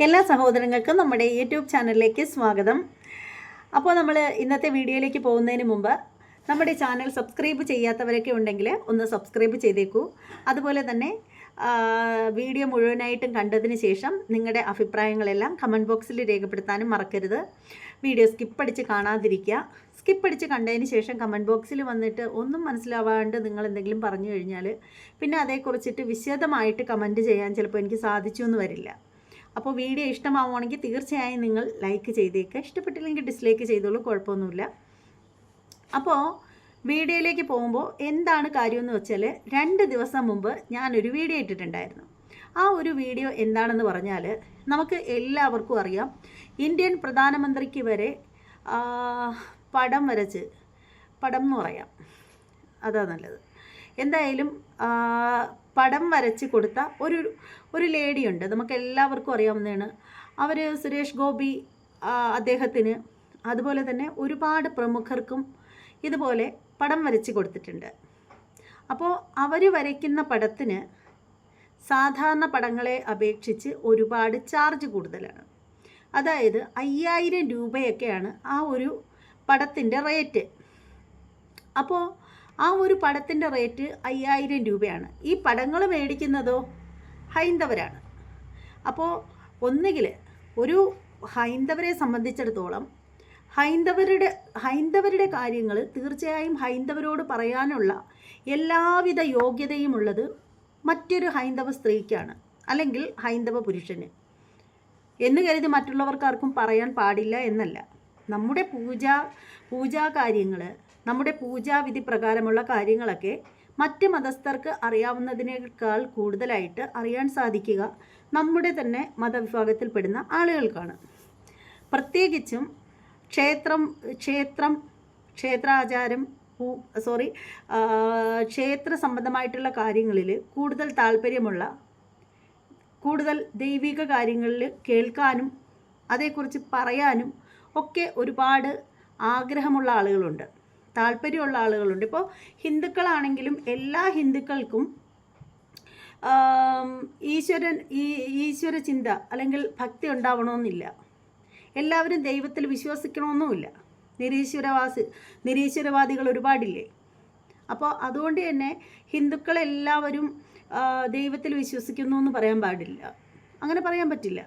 എല്ലാ സഹോദരങ്ങൾക്കും നമ്മുടെ യൂട്യൂബ് ചാനലിലേക്ക് സ്വാഗതം. അപ്പോൾ നമ്മൾ ഇന്നത്തെ വീഡിയോയിലേക്ക് പോകുന്നതിന് മുമ്പ് നമ്മുടെ ചാനൽ സബ്സ്ക്രൈബ് ചെയ്യാത്തവരൊക്കെ ഉണ്ടെങ്കിൽ ഒന്ന് സബ്സ്ക്രൈബ് ചെയ്തേക്കൂ. അതുപോലെ തന്നെ വീഡിയോ മുഴുവനായിട്ടും കണ്ടതിന് ശേഷം നിങ്ങളുടെ അഭിപ്രായങ്ങളെല്ലാം കമന്റ് ബോക്സിൽ രേഖപ്പെടുത്താനും മറക്കരുത്. വീഡിയോ സ്കിപ്പ് അടിച്ച് കാണാതിരിക്കുക. സ്കിപ്പ് അടിച്ച് കണ്ടതിന് ശേഷം കമന്റ് ബോക്സിൽ വന്നിട്ട് ഒന്നും മനസ്സിലാവാണ്ട് നിങ്ങൾ എന്തെങ്കിലും പറഞ്ഞു കഴിഞ്ഞാൽ പിന്നെ അതേക്കുറിച്ചിട്ട് വിശദമായിട്ട് കമന്റ് ചെയ്യാൻ ചിലപ്പോൾ എനിക്ക് സാധിച്ചു എന്ന് വരില്ല. അപ്പോൾ വീഡിയോ ഇഷ്ടമാവുകയാണെങ്കിൽ തീർച്ചയായും നിങ്ങൾ ലൈക്ക് ചെയ്തേക്കുക ഇഷ്ടപ്പെട്ടില്ലെങ്കിൽ ഡിസ്ലൈക്ക് ചെയ്തോളൂ കുഴപ്പമൊന്നുമില്ല. അപ്പോൾ വീഡിയോയിലേക്ക് പോകുമ്പോൾ എന്താണ് കാര്യമെന്ന് വെച്ചാൽ രണ്ട് ദിവസം മുമ്പ് ഞാനൊരു വീഡിയോ ഇട്ടിട്ടുണ്ടായിരുന്നു. ആ ഒരു വീഡിയോ എന്താണെന്ന് പറഞ്ഞാൽ നമുക്ക് എല്ലാവർക്കും അറിയാം. ഇന്ത്യൻ പ്രധാനമന്ത്രിക്ക് വരെ പടം വരച്ച് പടം എന്ന് പറയാം. അതാ നല്ലത്. എന്തായാലും പടം വരച്ച് കൊടുത്ത ഒരു ഒരു ലേഡിയുണ്ട്. നമുക്ക് എല്ലാവർക്കും അറിയാവുന്നതാണ്. അവർ സുരേഷ് ഗോപി അദ്ദേഹത്തിന് അതുപോലെ തന്നെ ഒരുപാട് പ്രമുഖർക്കും ഇതുപോലെ പടം വരച്ച് കൊടുത്തിട്ടുണ്ട്. അപ്പോൾ അവർ വരയ്ക്കുന്ന പടത്തിന് സാധാരണ പടങ്ങളെ അപേക്ഷിച്ച് ഒരുപാട് ചാർജ് കൂടുതലാണ്. അതായത് അയ്യായിരം രൂപയൊക്കെയാണ് ആ ഒരു പടത്തിന്റെ റേറ്റ്. അപ്പോൾ ആ ഒരു പടത്തിന്റെ റേറ്റ് അയ്യായിരം രൂപയാണ്. ഈ പടങ്ങൾ മേടിക്കുന്നതോ? ഹൈന്ദവരാണ്. അപ്പോൾ ഒന്നുകിൽ ഒരു ഹൈന്ദവരെ സംബന്ധിച്ചിടത്തോളം ഹൈന്ദവരുടെ ഹൈന്ദവരുടെ കാര്യങ്ങൾ തീർച്ചയായും ഹൈന്ദവരോട് പറയാനുള്ള എല്ലാവിധ യോഗ്യതയും ഉള്ളത് മറ്റൊരു ഹൈന്ദവ സ്ത്രീക്കാണ്. അല്ലെങ്കിൽ ഹൈന്ദവ പുരുഷന്. എന്ന് കരുതി മറ്റുള്ളവർക്കാർക്കും പറയാൻ പാടില്ല എന്നല്ല. നമ്മുടെ പൂജ പൂജാ കാര്യങ്ങൾ നമ്മുടെ പൂജാവിധി പ്രകാരമുള്ള കാര്യങ്ങളൊക്കെ മറ്റ് മതസ്ഥർക്ക് അറിയാവുന്നതിനേക്കാൾ കൂടുതലായിട്ട് അറിയാൻ സാധിക്കുക നമ്മുടെ തന്നെ മതവിഭാഗത്തിൽപ്പെടുന്ന ആളുകൾക്കാണ്. പ്രത്യേകിച്ചും ക്ഷേത്രം ക്ഷേത്രം ക്ഷേത്രാചാരം സോറി ക്ഷേത്ര സംബന്ധമായിട്ടുള്ള കാര്യങ്ങളിൽ കൂടുതൽ താല്പര്യമുള്ള കൂടുതൽ ദൈവിക കാര്യങ്ങളിൽ കേൾക്കാനും അതേക്കുറിച്ച് പറയാനും ഒക്കെ ഒരുപാട് ആഗ്രഹമുള്ള ആളുകളുണ്ട്. താല്പര്യമുള്ള ആളുകളുണ്ട്. ഇപ്പോൾ ഹിന്ദുക്കളാണെങ്കിലും എല്ലാ ഹിന്ദുക്കൾക്കും ഈശ്വരൻ ഈ ഈശ്വര ചിന്ത അല്ലെങ്കിൽ ഭക്തി ഉണ്ടാവണമെന്നില്ല. എല്ലാവരും ദൈവത്തിൽ വിശ്വസിക്കണമെന്നുമില്ല. നിരീശ്വരവാസി നിരീശ്വരവാദികൾ ഒരുപാടില്ലേ? അപ്പോൾ അതുകൊണ്ട് തന്നെ ഹിന്ദുക്കളെല്ലാവരും ദൈവത്തിൽ വിശ്വസിക്കുന്നു എന്ന് പറയാൻ പാടില്ല. അങ്ങനെ പറയാൻ പറ്റില്ല.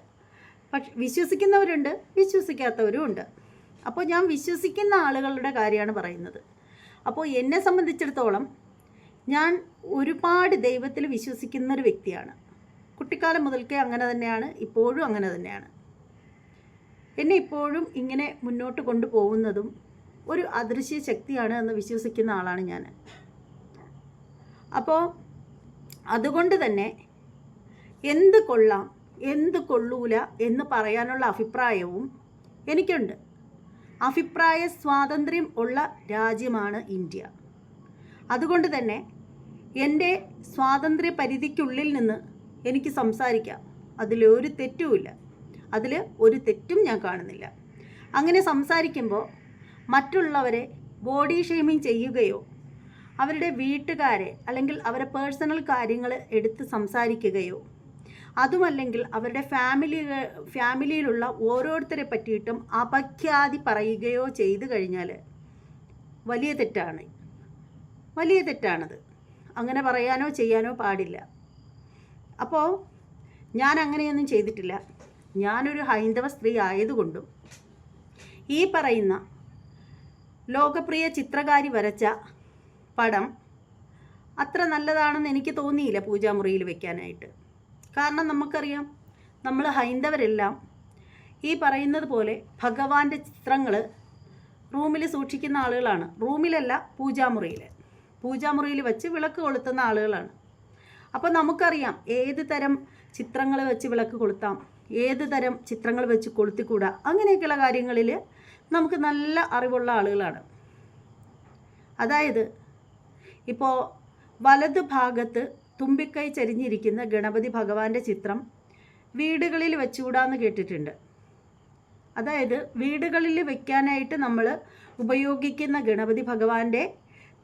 പക്ഷെ വിശ്വസിക്കുന്നവരുണ്ട് വിശ്വസിക്കാത്തവരും ഉണ്ട് അപ്പോൾ ഞാൻ വിശ്വസിക്കുന്ന ആളുകളുടെ കാര്യമാണ് പറയുന്നത്. അപ്പോൾ എന്നെ സംബന്ധിച്ചിടത്തോളം ഞാൻ ഒരുപാട് ദൈവത്തിൽ വിശ്വസിക്കുന്ന ഒരു വ്യക്തിയാണ്. കുട്ടിക്കാലം മുതൽക്കേ അങ്ങനെ തന്നെയാണ് ഇപ്പോഴും അങ്ങനെ തന്നെയാണ്. എന്നെ ഇപ്പോഴും ഇങ്ങനെ മുന്നോട്ട് കൊണ്ടുപോകുന്നതും ഒരു അദൃശ്യ ശക്തിയാണ് എന്ന് വിശ്വസിക്കുന്ന ആളാണ് ഞാൻ. അപ്പോൾ അതുകൊണ്ട് തന്നെ എന്ത് കൊള്ളാം എന്ത് കൊള്ളൂല എന്ന് പറയാനുള്ള അഭിപ്രായവും എനിക്കുണ്ട്. അഭിപ്രായ സ്വാതന്ത്ര്യം ഉള്ള രാജ്യമാണ് ഇന്ത്യ. അതുകൊണ്ട് തന്നെ എന്റെ സ്വാതന്ത്ര്യ പരിധിക്കുള്ളിൽ നിന്ന് എനിക്ക് സംസാരിക്കാം. അതിലൊരു തെറ്റുമില്ല അതിൽ ഒരു തെറ്റും ഞാൻ കാണുന്നില്ല. അങ്ങനെ സംസാരിക്കുമ്പോൾ മറ്റുള്ളവരെ ബോഡി ഷെയ്മിങ് ചെയ്യുകയോ അവരുടെ വീട്ടുകാരെ അല്ലെങ്കിൽ അവരുടെ പേഴ്സണൽ കാര്യങ്ങൾ എടുത്ത് സംസാരിക്കുകയോ അതുമല്ലെങ്കിൽ അവരുടെ ഫാമിലി ഫാമിലിയിലുള്ള ഓരോരുത്തരെ പറ്റിയിട്ടും അപഖ്യാതി പറയുകയോ ചെയ്തു കഴിഞ്ഞാൽ വലിയ തെറ്റാണ്. വലിയ തെറ്റാണത്. അങ്ങനെ പറയാനോ ചെയ്യാനോ പാടില്ല. അപ്പോൾ ഞാൻ അങ്ങനെയൊന്നും ചെയ്തിട്ടില്ല. ഞാനൊരു ഹൈന്ദവ സ്ത്രീ ആയതുകൊണ്ടും ഈ പറയുന്ന ലോകപ്രിയ ചിത്രകാരി വരച്ച പടം അത്ര നല്ലതാണെന്ന് എനിക്ക് തോന്നിയില്ല പൂജാമുറിയിൽ വെക്കാനായിട്ട്. കാരണം നമുക്കറിയാം നമ്മൾ ഹൈന്ദവരെല്ലാം ഈ പറയുന്നത് പോലെ ഭഗവാന്റെ ചിത്രങ്ങൾ റൂമിൽ സൂക്ഷിക്കുന്ന ആളുകളാണ്. റൂമിലല്ല പൂജാമുറിയിൽ പൂജാമുറിയിൽ വെച്ച് വിളക്ക് കൊളുത്തുന്ന ആളുകളാണ്. അപ്പോൾ നമുക്കറിയാം ഏത് തരം ചിത്രങ്ങൾ വെച്ച് വിളക്ക് കൊളുത്താം ഏത് തരം ചിത്രങ്ങൾ വെച്ച് കൊളുത്തിക്കൂടാ അങ്ങനെയൊക്കെയുള്ള കാര്യങ്ങളിൽ നമുക്ക് നല്ല അറിവുള്ള ആളുകളാണ്. അതായത് ഇപ്പോൾ വലത് ഭാഗത്ത് തുമ്പിക്കൈ ചരിഞ്ഞിരിക്കുന്ന ഗണപതി ഭഗവാന്റെ ചിത്രം വീടുകളിൽ വെച്ചുകൂടാന്ന് കേട്ടിട്ടുണ്ട്. അതായത് വീടുകളിൽ വെക്കാനായിട്ട് നമ്മൾ ഉപയോഗിക്കുന്ന ഗണപതി ഭഗവാന്റെ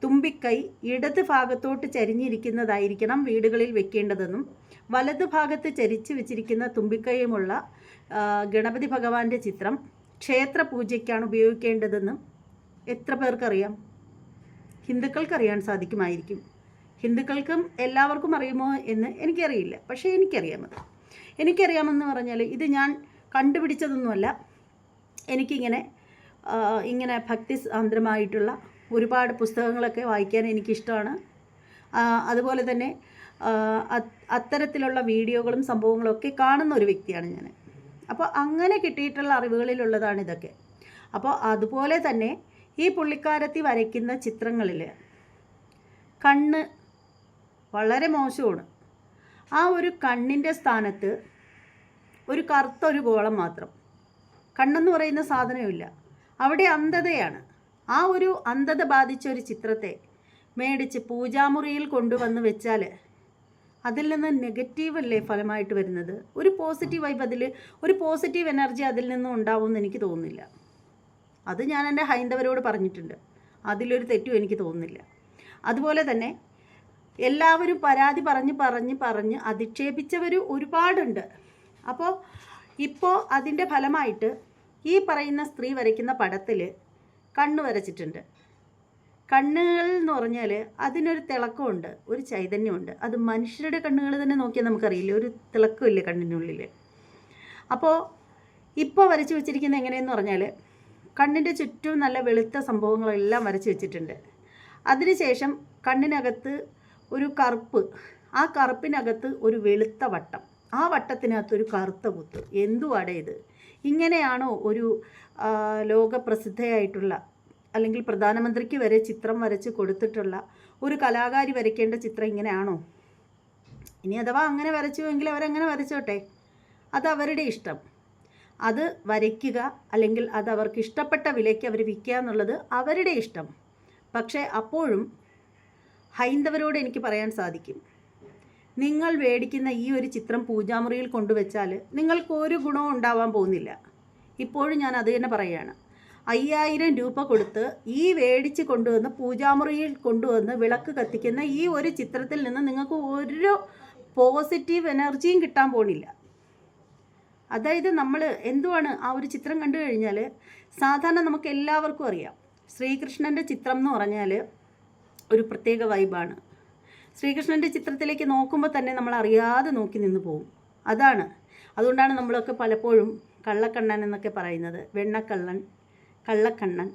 തുമ്പിക്കൈ ഇടത് ഭാഗത്തോട്ട് ചരിഞ്ഞിരിക്കുന്നതായിരിക്കണം വീടുകളിൽ വെക്കേണ്ടതെന്നും വലത് ഭാഗത്ത് ചരിച്ച് വെച്ചിരിക്കുന്ന തുമ്പിക്കൈയുമുള്ള ഗണപതി ഭഗവാന്റെ ചിത്രം ക്ഷേത്ര പൂജയ്ക്കാണ് ഉപയോഗിക്കേണ്ടതെന്നും എത്ര പേർക്കറിയാം? ഹിന്ദുക്കൾക്കറിയാൻ സാധിക്കുമായിരിക്കും. ഹിന്ദുക്കൾക്കും എല്ലാവർക്കും അറിയുമോ എന്ന് എനിക്കറിയില്ല. പക്ഷേ എനിക്കറിയാമത്. എനിക്കറിയാമെന്ന് പറഞ്ഞാൽ ഇത് ഞാൻ കണ്ടുപിടിച്ചതൊന്നുമല്ല. എനിക്കിങ്ങനെ ഇങ്ങനെ ഭക്തി സാന്ദ്രമായിട്ടുള്ള ഒരുപാട് പുസ്തകങ്ങളൊക്കെ വായിക്കാൻ എനിക്കിഷ്ടമാണ്. അതുപോലെ തന്നെ അത്തരത്തിലുള്ള വീഡിയോകളും സംഭവങ്ങളൊക്കെ കാണുന്ന ഒരു വ്യക്തിയാണ് ഞാൻ. അപ്പോൾ അങ്ങനെ കിട്ടിയിട്ടുള്ള അറിവുകളിലുള്ളതാണ് ഇതൊക്കെ. അപ്പോൾ അതുപോലെ തന്നെ ഈ പുള്ളിക്കാരത്തി വരയ്ക്കുന്ന ചിത്രങ്ങളിൽ കണ്ണ് വളരെ മോശമാണ്. ആ ഒരു കണ്ണിന്റെ സ്ഥാനത്ത് ഒരു കറുത്ത ഒരു ഗോളം മാത്രം. കണ്ണെന്ന് പറയുന്ന സാധനമില്ല. അവിടെ അന്ധതയാണ്. ആ ഒരു അന്ധത ബാധിച്ച ഒരു ചിത്രത്തെ മേടിച്ച് പൂജാമുറിയിൽ കൊണ്ടുവന്ന് വെച്ചാൽ അതിൽ നിന്ന് നെഗറ്റീവ് അല്ലേ ഫലമായിട്ട് വരുന്നത്? ഒരു പോസിറ്റീവ് വൈബ് അതിൽ ഒരു പോസിറ്റീവ് എനർജി അതിൽ നിന്നും ഉണ്ടാവും എന്ന് എനിക്ക് തോന്നുന്നില്ല. അത് ഞാൻ എന്റെ ഹൈന്ദവരോട് പറഞ്ഞിട്ടുണ്ട്. അതിലൊരു തെറ്റും എനിക്ക് തോന്നുന്നില്ല. അതുപോലെ തന്നെ എല്ലാവരും പരാതി പറഞ്ഞ് പറഞ്ഞ് പറഞ്ഞ് അധിക്ഷേപിച്ചവർ ഒരുപാടുണ്ട്. അപ്പോൾ ഇപ്പോൾ അതിന്റെ ഫലമായിട്ട് ഈ പറയുന്ന സ്ത്രീ വരയ്ക്കുന്ന പടത്തിൽ കണ്ണ് വരച്ചിട്ടുണ്ട്. കണ്ണുകൾ എന്ന് പറഞ്ഞാൽ അതിനൊരു തിളക്കമുണ്ട് ഒരു ചൈതന്യമുണ്ട്. അത് മനുഷ്യരുടെ കണ്ണുകൾ തന്നെ നോക്കിയാൽ നമുക്കറിയില്ല ഒരു തിളക്കമില്ലേ കണ്ണിനുള്ളിൽ അപ്പോൾ ഇപ്പോൾ വരച്ചു വെച്ചിരിക്കുന്നത് എങ്ങനെയെന്ന് പറഞ്ഞാൽ കണ്ണിന്റെ ചുറ്റും നല്ല വെളുത്ത സംഭവങ്ങളെല്ലാം വരച്ചു വെച്ചിട്ടുണ്ട്. അതിനുശേഷം കണ്ണിനകത്ത് ഒരു കറുപ്പ്. ആ കറുപ്പിനകത്ത് ഒരു വെളുത്ത വട്ടം. ആ വട്ടത്തിനകത്ത് ഒരു കറുത്ത കുത്ത്. എന്തുവാടെ ഇത്? ഇങ്ങനെയാണോ ഒരു ലോകപ്രസിദ്ധയായിട്ടുള്ള അല്ലെങ്കിൽ പ്രധാനമന്ത്രിക്ക് വരെ ചിത്രം വരച്ച് കൊടുത്തിട്ടുള്ള ഒരു കലാകാരി വരയ്ക്കേണ്ട ചിത്രം ഇങ്ങനെയാണോ? ഇനി അഥവാ അങ്ങനെ വരച്ചുവെങ്കിൽ അവരങ്ങനെ വരച്ചോട്ടെ. അത് അവരുടെ ഇഷ്ടം. അത് വരയ്ക്കുക അല്ലെങ്കിൽ അത് അവർക്ക് ഇഷ്ടപ്പെട്ട വിലയ്ക്ക് അവർ വിൽക്കുക എന്നുള്ളത് അവരുടെ ഇഷ്ടം. പക്ഷേ അപ്പോഴും ഹൈന്ദവരോട് എനിക്ക് പറയാൻ സാധിക്കും. നിങ്ങൾ മേടിക്കുന്ന ഈ ഒരു ചിത്രം പൂജാമുറിയിൽ കൊണ്ടുവച്ചാൽ നിങ്ങൾക്ക് ഒരു ഗുണവും ഉണ്ടാവാൻ പോകുന്നില്ല. ഇപ്പോഴും ഞാൻ അത് തന്നെ പറയുകയാണ്. അയ്യായിരം രൂപ കൊടുത്ത് ഈ മേടിച്ച് കൊണ്ടുവന്ന് പൂജാമുറിയിൽ കൊണ്ടുവന്ന് വിളക്ക് കത്തിക്കുന്ന ഈ ഒരു ചിത്രത്തിൽ നിന്ന് നിങ്ങൾക്ക് ഒരു പോസിറ്റീവ് എനർജിയും കിട്ടാൻ പോണില്ല. അതായത് നമ്മൾ എന്തുവാണ് ആ ഒരു ചിത്രം കണ്ടു കഴിഞ്ഞാൽ സാധാരണ നമുക്ക് എല്ലാവർക്കും അറിയാം. ശ്രീകൃഷ്ണന്റെ ചിത്രം എന്ന് പറഞ്ഞാൽ ഒരു പ്രത്യേക വൈബാണ്. ശ്രീകൃഷ്ണന്റെ ചിത്രത്തിലേക്ക് നോക്കുമ്പോൾ തന്നെ നമ്മൾ അറിയാതെ നോക്കി നിന്ന് പോകും അതാണ്. അതുകൊണ്ടാണ് നമ്മളൊക്കെ പലപ്പോഴും കള്ളക്കണ്ണൻ എന്നൊക്കെ പറയുന്നത്. വെണ്ണക്കള്ളൻ കള്ളക്കണ്ണൻ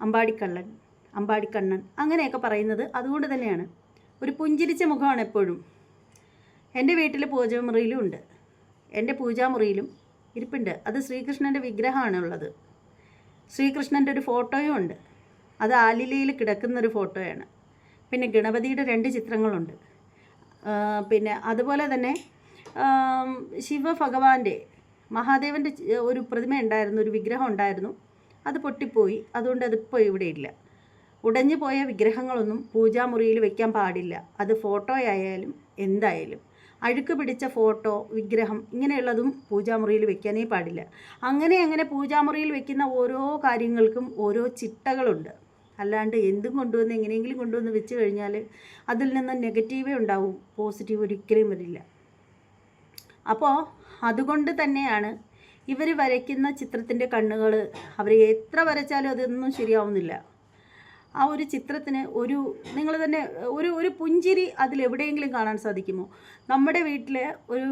അമ്പാടിക്കള്ളൻ അമ്പാടിക്കണ്ണൻ അങ്ങനെയൊക്കെ പറയുന്നത് അതുകൊണ്ട് തന്നെയാണ്. ഒരു പുഞ്ചിരിച്ച മുഖമാണ് എപ്പോഴും. എന്റെ വീട്ടിൽ പൂജാമുറിയിലും ഉണ്ട്. എന്റെ പൂജാമുറിയിലും ഇരിപ്പുണ്ട്. അത് ശ്രീകൃഷ്ണന്റെ വിഗ്രഹമാണ് ഉള്ളത്. ശ്രീകൃഷ്ണന്റെ ഒരു ഫോട്ടോയും ഉണ്ട്. അത് ആലിലയിൽ കിടക്കുന്നൊരു ഫോട്ടോയാണ്. പിന്നെ ഗണപതിയുടെ രണ്ട് ചിത്രങ്ങളുണ്ട്. പിന്നെ അതുപോലെ തന്നെ ശിവഭഗവാന്റെ മഹാദേവന്റെ ഒരു പ്രതിമ ഉണ്ടായിരുന്നു ഒരു വിഗ്രഹം ഉണ്ടായിരുന്നു. അത് പൊട്ടിപ്പോയി. അതുകൊണ്ട് അതിപ്പോൾ ഇവിടെ ഇല്ല. ഉടഞ്ഞു പോയ വിഗ്രഹങ്ങളൊന്നും പൂജാമുറിയിൽ വെക്കാൻ പാടില്ല. അത് ഫോട്ടോയായാലും എന്തായാലും. അഴുക്ക് പിടിച്ച ഫോട്ടോ വിഗ്രഹം ഇങ്ങനെയുള്ളതും പൂജാമുറിയിൽ വെക്കാനേ പാടില്ല. അങ്ങനെ അങ്ങനെ പൂജാമുറിയിൽ വെക്കുന്ന ഓരോ കാര്യങ്ങൾക്കും ഓരോ ചിട്ടകളുണ്ട്. അല്ലാണ്ട് എന്തും കൊണ്ടുവന്ന് എങ്ങനെയെങ്കിലും കൊണ്ടുവന്ന് വെച്ച് കഴിഞ്ഞാൽ അതിൽ നിന്ന് നെഗറ്റീവേ ഉണ്ടാവും പോസിറ്റീവ് ഒരിക്കലും വരില്ല. അപ്പോൾ അതുകൊണ്ട് തന്നെയാണ് ഇവർ വരയ്ക്കുന്ന ചിത്രത്തിന്റെ കണ്ണുകൾ അവർ എത്ര വരച്ചാലും അതൊന്നും ശരിയാവുന്നില്ല. ആ ഒരു ചിത്രത്തിന് ഒരു നിങ്ങൾ തന്നെ ഒരു ഒരു പുഞ്ചിരി അതിലെവിടെയെങ്കിലും കാണാൻ സാധിക്കുമോ? നമ്മുടെ വീട്ടിൽ ഒരു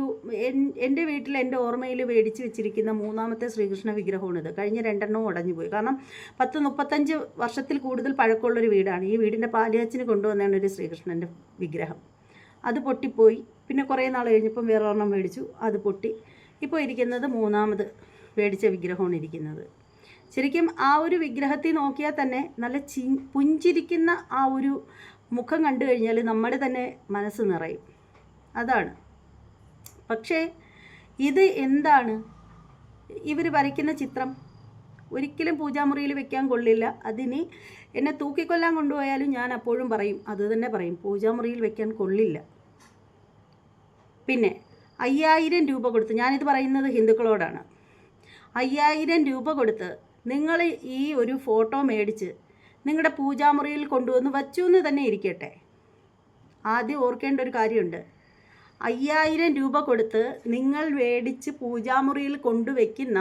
എന്റെ വീട്ടിൽ എന്റെ ഓർമ്മയിൽ മേടിച്ച് വെച്ചിരിക്കുന്ന മൂന്നാമത്തെ ശ്രീകൃഷ്ണ വിഗ്രഹമാണിത്. കഴിഞ്ഞ രണ്ടെണ്ണവും ഉടഞ്ഞു പോയി. കാരണം പത്ത് മുപ്പത്തഞ്ച് വർഷത്തിൽ കൂടുതൽ പഴക്കമുള്ളൊരു വീടാണ്. ഈ വീടിന്റെ പാലിയാച്ചിന് കൊണ്ടുവന്നതാണ് ഒരു ശ്രീകൃഷ്ണന്റെ വിഗ്രഹം. അത് പൊട്ടിപ്പോയി. പിന്നെ കുറേ നാൾ കഴിഞ്ഞപ്പം വേറെ ഒരെണ്ണം മേടിച്ചു. അത് പൊട്ടി. ഇപ്പോൾ ഇരിക്കുന്നത് മൂന്നാമത് മേടിച്ച വിഗ്രഹമാണ് ഇരിക്കുന്നത്. ശരിക്കും ആ ഒരു വിഗ്രഹത്തിൽ നോക്കിയാൽ തന്നെ നല്ല ചി പുഞ്ചിരിക്കുന്ന ആ ഒരു മുഖം കണ്ടു കഴിഞ്ഞാൽ നമ്മുടെ തന്നെ മനസ്സ് നിറയും. അതാണ്. പക്ഷേ ഇത് എന്താണ്? ഇവർ വരയ്ക്കുന്ന ചിത്രം ഒരിക്കലും പൂജാമുറിയിൽ വെക്കാൻ കൊള്ളില്ല. അതിന് എന്നെ തൂക്കിക്കൊല്ലാൻ കൊണ്ടുപോയാലും ഞാൻ അപ്പോഴും പറയും അത് തന്നെ പറയും പൂജാമുറിയിൽ വെക്കാൻ കൊള്ളില്ല. പിന്നെ അയ്യായിരം രൂപ കൊടുത്ത് ഞാനിത് പറയുന്നത് ഹിന്ദുക്കളോടാണ്. അയ്യായിരം രൂപ കൊടുത്ത് നിങ്ങൾ ഈ ഒരു ഫോട്ടോ മേടിച്ച് നിങ്ങളുടെ പൂജാമുറിയിൽ കൊണ്ടുവന്ന് വച്ചു എന്ന് തന്നെ ഇരിക്കട്ടെ. ആദ്യം ഓർക്കേണ്ട ഒരു കാര്യമുണ്ട്. അയ്യായിരം രൂപ കൊടുത്ത് നിങ്ങൾ മേടിച്ച് പൂജാമുറിയിൽ കൊണ്ടുവയ്ക്കുന്ന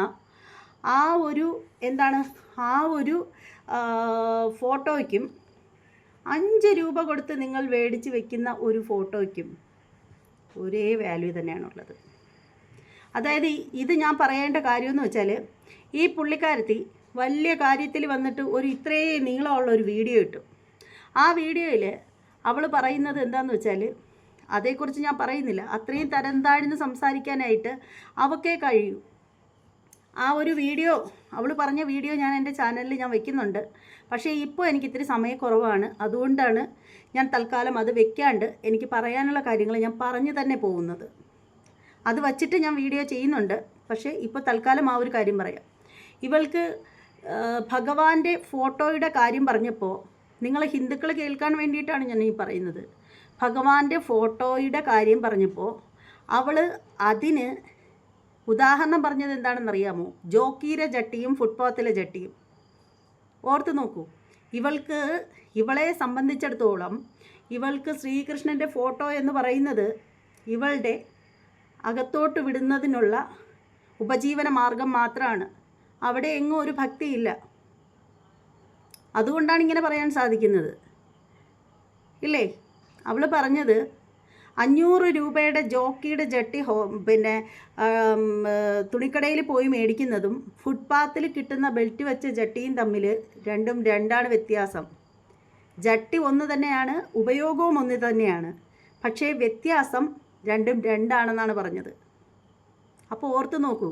ആ ഒരു എന്താണ്? ആ ഒരു ഫോട്ടോയ്ക്കും അഞ്ച് രൂപ കൊടുത്ത് നിങ്ങൾ മേടിച്ച് വെക്കുന്ന ഒരു ഫോട്ടോയ്ക്കും ഒരേ വാല്യൂ തന്നെയാണുള്ളത്. അതായത് ഇത് ഞാൻ പറയേണ്ട കാര്യമെന്ന് വെച്ചാൽ ഈ പുള്ളിക്കാരത്തി വലിയ കാര്യത്തിൽ വന്നിട്ട് ഒരു ഇത്രയും നീളമുള്ള ഒരു വീഡിയോ ഇട്ടു. ആ വീഡിയോയിൽ അവൾ പറയുന്നത് എന്താണെന്ന് വെച്ചാൽ അതേക്കുറിച്ച് ഞാൻ പറയുന്നില്ല. അത്രയും തരം താഴ്ന്ന് സംസാരിക്കാനായിട്ട് അവക്കേ കഴിയൂ. ആ ഒരു വീഡിയോ അവൾ പറഞ്ഞ വീഡിയോ ഞാൻ എന്റെ ചാനലിൽ ഞാൻ വെക്കുന്നുണ്ട്. പക്ഷേ ഇപ്പോൾ എനിക്ക് ഇത്തിരി സമയക്കുറവാണ് അതുകൊണ്ടാണ് ഞാൻ തൽക്കാലം അത് വെക്കാണ്ട് എനിക്ക് പറയാനുള്ള കാര്യങ്ങൾ ഞാൻ പറഞ്ഞു തന്നെ പോകുന്നത്. അത് വച്ചിട്ട് ഞാൻ വീഡിയോ ചെയ്യുന്നുണ്ട്. പക്ഷേ ഇപ്പോൾ തൽക്കാലം ആ ഒരു കാര്യം പറയാം. ഇവൾക്ക് ഭഗവാന്റെ ഫോട്ടോയുടെ കാര്യം പറഞ്ഞപ്പോൾ നിങ്ങൾ ഹിന്ദുക്കൾ കേൾക്കാൻ വേണ്ടിയിട്ടാണ് ഞാൻ ഈ പറയുന്നത്. ഭഗവാന്റെ ഫോട്ടോയുടെ കാര്യം പറഞ്ഞപ്പോൾ അവൾ അതിന് ഉദാഹരണം പറഞ്ഞത് എന്താണെന്നറിയാമോ? ജോക്കീരെ ജട്ടിയും ഫുട്പാത്തിലെ ജട്ടിയും. ഓർത്ത് നോക്കൂ. ഇവൾക്ക് ഇവളെ സംബന്ധിച്ചിടത്തോളം ഇവൾക്ക് ശ്രീകൃഷ്ണന്റെ ഫോട്ടോ എന്ന് പറയുന്നത് ഇവളുടെ അകത്തോട്ട് വിടുന്നതിനുള്ള ഉപജീവന മാർഗം മാത്രമാണ് അവിടെ എങ്ങും ഒരു ഭക്തിയില്ല. അതുകൊണ്ടാണ് ഇങ്ങനെ പറയാൻ സാധിക്കുന്നത്. ഇല്ലേ? അവൾ പറഞ്ഞത് അഞ്ഞൂറ് രൂപയുടെ ജോക്കിയുടെ ജട്ടി ഹോ പിന്നെ തുണിക്കടയിൽ പോയി മേടിക്കുന്നതും ഫുട്പാത്തിൽ കിട്ടുന്ന ബെൽറ്റ് വെച്ച ജട്ടിയും തമ്മിൽ രണ്ടും രണ്ടാണ് വ്യത്യാസം. ജട്ടി ഒന്ന് തന്നെയാണ് ഉപയോഗവും ഒന്ന് തന്നെയാണ്. പക്ഷേ വ്യത്യാസം രണ്ടും രണ്ടാണെന്നാണ് പറഞ്ഞത്. അപ്പോൾ ഓർത്ത് നോക്കൂ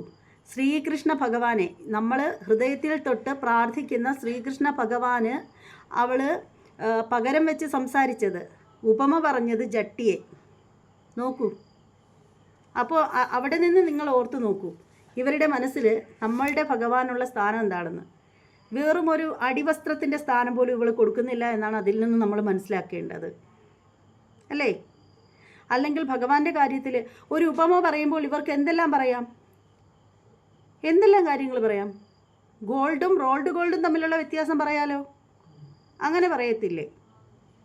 ശ്രീകൃഷ്ണ ഭഗവാനെ നമ്മൾ ഹൃദയത്തിൽ തൊട്ട് പ്രാർത്ഥിക്കുന്ന ശ്രീകൃഷ്ണ ഭഗവാന് അവൾ പകരം വെച്ച് സംസാരിച്ചത് ഉപമ പറഞ്ഞത് ജട്ടിയെ. നോക്കൂ. അപ്പോൾ അവിടെ നിന്ന് നിങ്ങൾ ഓർത്ത് നോക്കൂ ഇവരുടെ മനസ്സിൽ നമ്മളുടെ ഭഗവാനുള്ള സ്ഥാനം എന്താണെന്ന്. വെറും ഒരു അടിവസ്ത്രത്തിന്റെ സ്ഥാനം പോലും ഇവൾ കൊടുക്കുന്നില്ല എന്നാണ് അതിൽ നിന്ന് നമ്മൾ മനസ്സിലാക്കേണ്ടത്. അല്ലേ? അല്ലെങ്കിൽ ഭഗവാന്റെ കാര്യത്തിൽ ഒരു ഉപമ പറയുമ്പോൾ ഇവർക്ക് എന്തെല്ലാം പറയാം? എന്തെല്ലാം കാര്യങ്ങൾ പറയാം? ഗോൾഡും റോൾഡ് ഗോൾഡും തമ്മിലുള്ള വ്യത്യാസം പറയാലോ? അങ്ങനെ പറയത്തില്ലേ.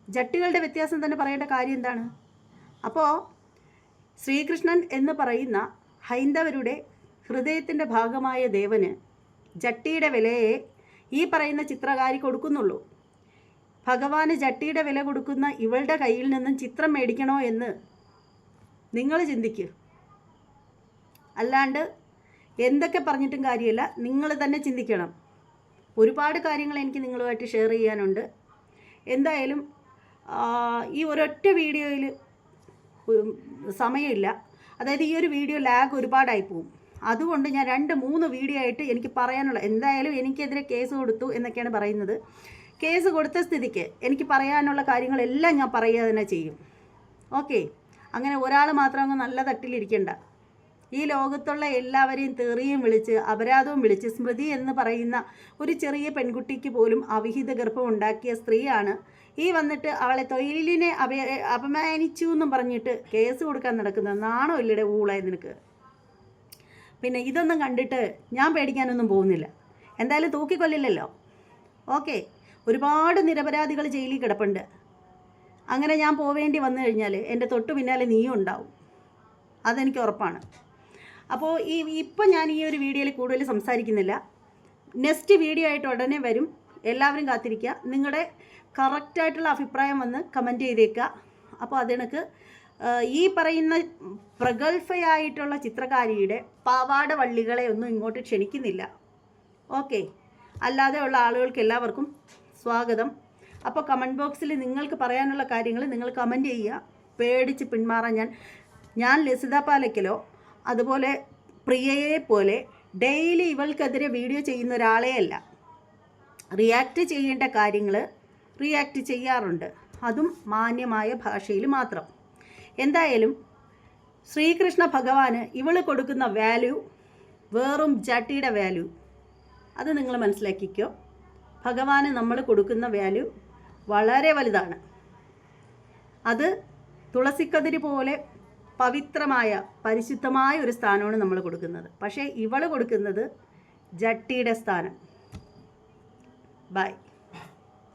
ജട്ടികളുടെ വ്യത്യാസം തന്നെ പറയേണ്ട കാര്യം എന്താണ്? അപ്പോൾ ശ്രീകൃഷ്ണൻ എന്ന് പറയുന്ന ഹൈന്ദവരുടെ ഹൃദയത്തിന്റെ ഭാഗമായ ദേവന് ജട്ടിയുടെ വിലയെ ഈ പറയുന്ന ചിത്രകാരി കൊടുക്കുന്നുള്ളൂ. ഭഗവാന് ജട്ടിയുടെ വില കൊടുക്കുന്ന ഇവളുടെ കയ്യിൽ നിന്നും ചിത്രം മേടിക്കണോ എന്ന് നിങ്ങൾ ചിന്തിക്കൂ. അല്ലാണ്ട് എന്തൊക്കെ പറഞ്ഞിട്ടും കാര്യമില്ല. നിങ്ങൾ തന്നെ ചിന്തിക്കണം. ഒരുപാട് കാര്യങ്ങൾ എനിക്ക് നിങ്ങളുമായിട്ട് ഷെയർ ചെയ്യാനുണ്ട്. എന്തായാലും ഈ ഒരൊറ്റ വീഡിയോയിൽ സമയമില്ല. അതായത് ഈ ഒരു വീഡിയോ ലാഗ് ഒരുപാടായി പോകും. അതുകൊണ്ട് ഞാൻ രണ്ട് മൂന്ന് വീഡിയോ ആയിട്ട് എനിക്ക് പറയാനുള്ള എന്തായാലും എനിക്കെതിരെ കേസ് കൊടുത്തു എന്നൊക്കെയാണ് പറയുന്നത്. കേസ് കൊടുത്ത സ്ഥിതിക്ക് എനിക്ക് പറയാനുള്ള കാര്യങ്ങളെല്ലാം ഞാൻ പറയുക തന്നെ ചെയ്യും. ഓക്കെ അങ്ങനെ ഒരാൾ മാത്രം അങ്ങ് നല്ല തട്ടിലിരിക്കണ്ട. ഈ ലോകത്തുള്ള എല്ലാവരെയും തെറിയും വിളിച്ച് അപരാധവും വിളിച്ച് സ്മൃതി എന്ന് പറയുന്ന ഒരു ചെറിയ പെൺകുട്ടിക്ക് പോലും അവിഹിത ഗർഭം ഉണ്ടാക്കിയ സ്ത്രീയാണ്. ഈ വന്നിട്ട് അവളെ തൊഴിലിനെ അപ അപമാനിച്ചു എന്നും പറഞ്ഞിട്ട് കേസ് കൊടുക്കാൻ നടക്കുന്നത് നാണോ ഇല്ലടെ ഊളായി നിനക്ക്? പിന്നെ ഇതൊന്നും കണ്ടിട്ട് ഞാൻ പേടിക്കാനൊന്നും പോകുന്നില്ല. എന്തായാലും തൂക്കിക്കൊല്ലില്ലല്ലോ. ഓക്കെ. ഒരുപാട് നിരപരാധികൾ ജയിലിൽ കിടപ്പുണ്ട്. അങ്ങനെ ഞാൻ പോവേണ്ടി വന്നു കഴിഞ്ഞാൽ എന്റെ തൊട്ട് പിന്നാലെ നീയും ഉണ്ടാവും. അതെനിക്ക് ഉറപ്പാണ്. അപ്പോൾ ഈ ഇപ്പം ഞാൻ ഈ ഒരു വീഡിയോയിൽ കൂടുതൽ സംസാരിക്കുന്നില്ല. നെക്സ്റ്റ് വീഡിയോ ആയിട്ട് ഉടനെ വരും. എല്ലാവരും കാത്തിരിക്കുക. നിങ്ങളുടെ കറക്റ്റായിട്ടുള്ള അഭിപ്രായം വന്ന് കമന്റ് ചെയ്തേക്കുക. അപ്പോൾ അതിനക്ക് ഈ പറയുന്ന പ്രഗത്ഭയായിട്ടുള്ള ചിത്രകാരിയുടെ പാവാട വള്ളികളെ ഒന്നും ഇങ്ങോട്ട് ക്ഷണിക്കുന്നില്ല. ഓക്കെ. അല്ലാതെ ഉള്ള ആളുകൾക്ക് എല്ലാവർക്കും സ്വാഗതം. അപ്പോൾ കമന്റ് ബോക്സിൽ നിങ്ങൾക്ക് പറയാനുള്ള കാര്യങ്ങൾ നിങ്ങൾ കമന്റ് ചെയ്യുക. പേടിച്ച് പിന്മാറാൻ ഞാൻ ഞാൻ ലസിത പാലയ്ക്കലോ അതുപോലെ പ്രിയയെ പോലെ ഡെയിലി ഇവൾക്കെതിരെ വീഡിയോ ചെയ്യുന്ന ഒരാളേ അല്ല. റിയാക്ട് ചെയ്യേണ്ട കാര്യങ്ങൾ റിയാക്ട് ചെയ്യാറുണ്ട്. അതും മാന്യമായ ഭാഷയിൽ മാത്രം. എന്തായാലും ശ്രീകൃഷ്ണ ഭഗവാന് ഇവൾ കൊടുക്കുന്ന വാല്യൂ വെറും ജട്ടിയുടെ വാല്യൂ അത് നിങ്ങൾ മനസ്സിലാക്കിക്കോ. ഭഗവാന് നമ്മൾ കൊടുക്കുന്ന വാല്യൂ വളരെ വലുതാണ്. അത് തുളസിക്കതിരി പോലെ പവിത്രമായ പരിശുദ്ധമായ ഒരു സ്ഥാനമാണ് നമ്മൾ കൊടുക്കുന്നത്. പക്ഷേ ഇവൾ കൊടുക്കുന്നത് ജട്ടിയുടെ സ്ഥാനം. ബൈ.